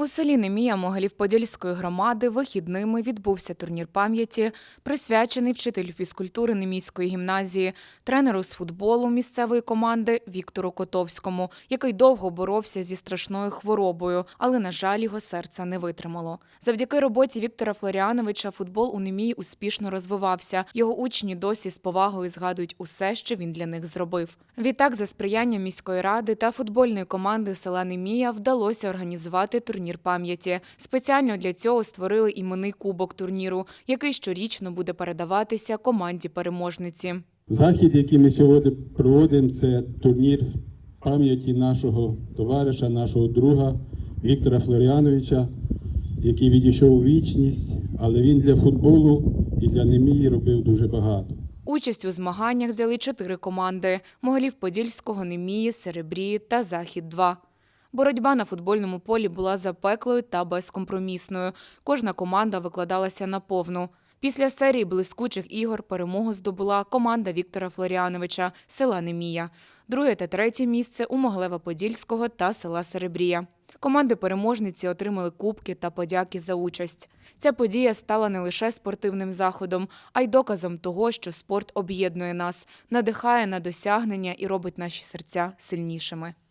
У селі Немія Могилів-Подільської громади вихідними відбувся турнір пам'яті, присвячений вчителю фізкультури Немійської гімназії, тренеру з футболу місцевої команди Віктору Котовському, який довго боровся зі страшною хворобою, але, на жаль, його серце не витримало. Завдяки роботі Віктора Флоріановича футбол у Немії успішно розвивався. Його учні досі з повагою згадують усе, що він для них зробив. Відтак, за сприяння міської ради та футбольної команди села Немія вдалося організувати турнір пам'яті. Спеціально для цього створили іменний кубок турніру, який щорічно буде передаватися команді переможниці. Захід, який ми сьогодні проводимо, це турнір пам'яті нашого товариша, нашого друга Віктора Флоріановича, який відійшов у вічність, але він для футболу і для Немії робив дуже багато. Участь у змаганнях взяли чотири команди: Могилів-Подільського, Немії, Серебрії та Захід-2. Боротьба на футбольному полі була запеклою та безкомпромісною. Кожна команда викладалася наповну. Після серії блискучих ігор перемогу здобула команда Віктора Флоріановича села Немія. Друге та третє місце у Могилева-Подільського та села Серебрія. Команди переможниці отримали кубки та подяки за участь. Ця подія стала не лише спортивним заходом, а й доказом того, що спорт об'єднує нас, надихає на досягнення і робить наші серця сильнішими.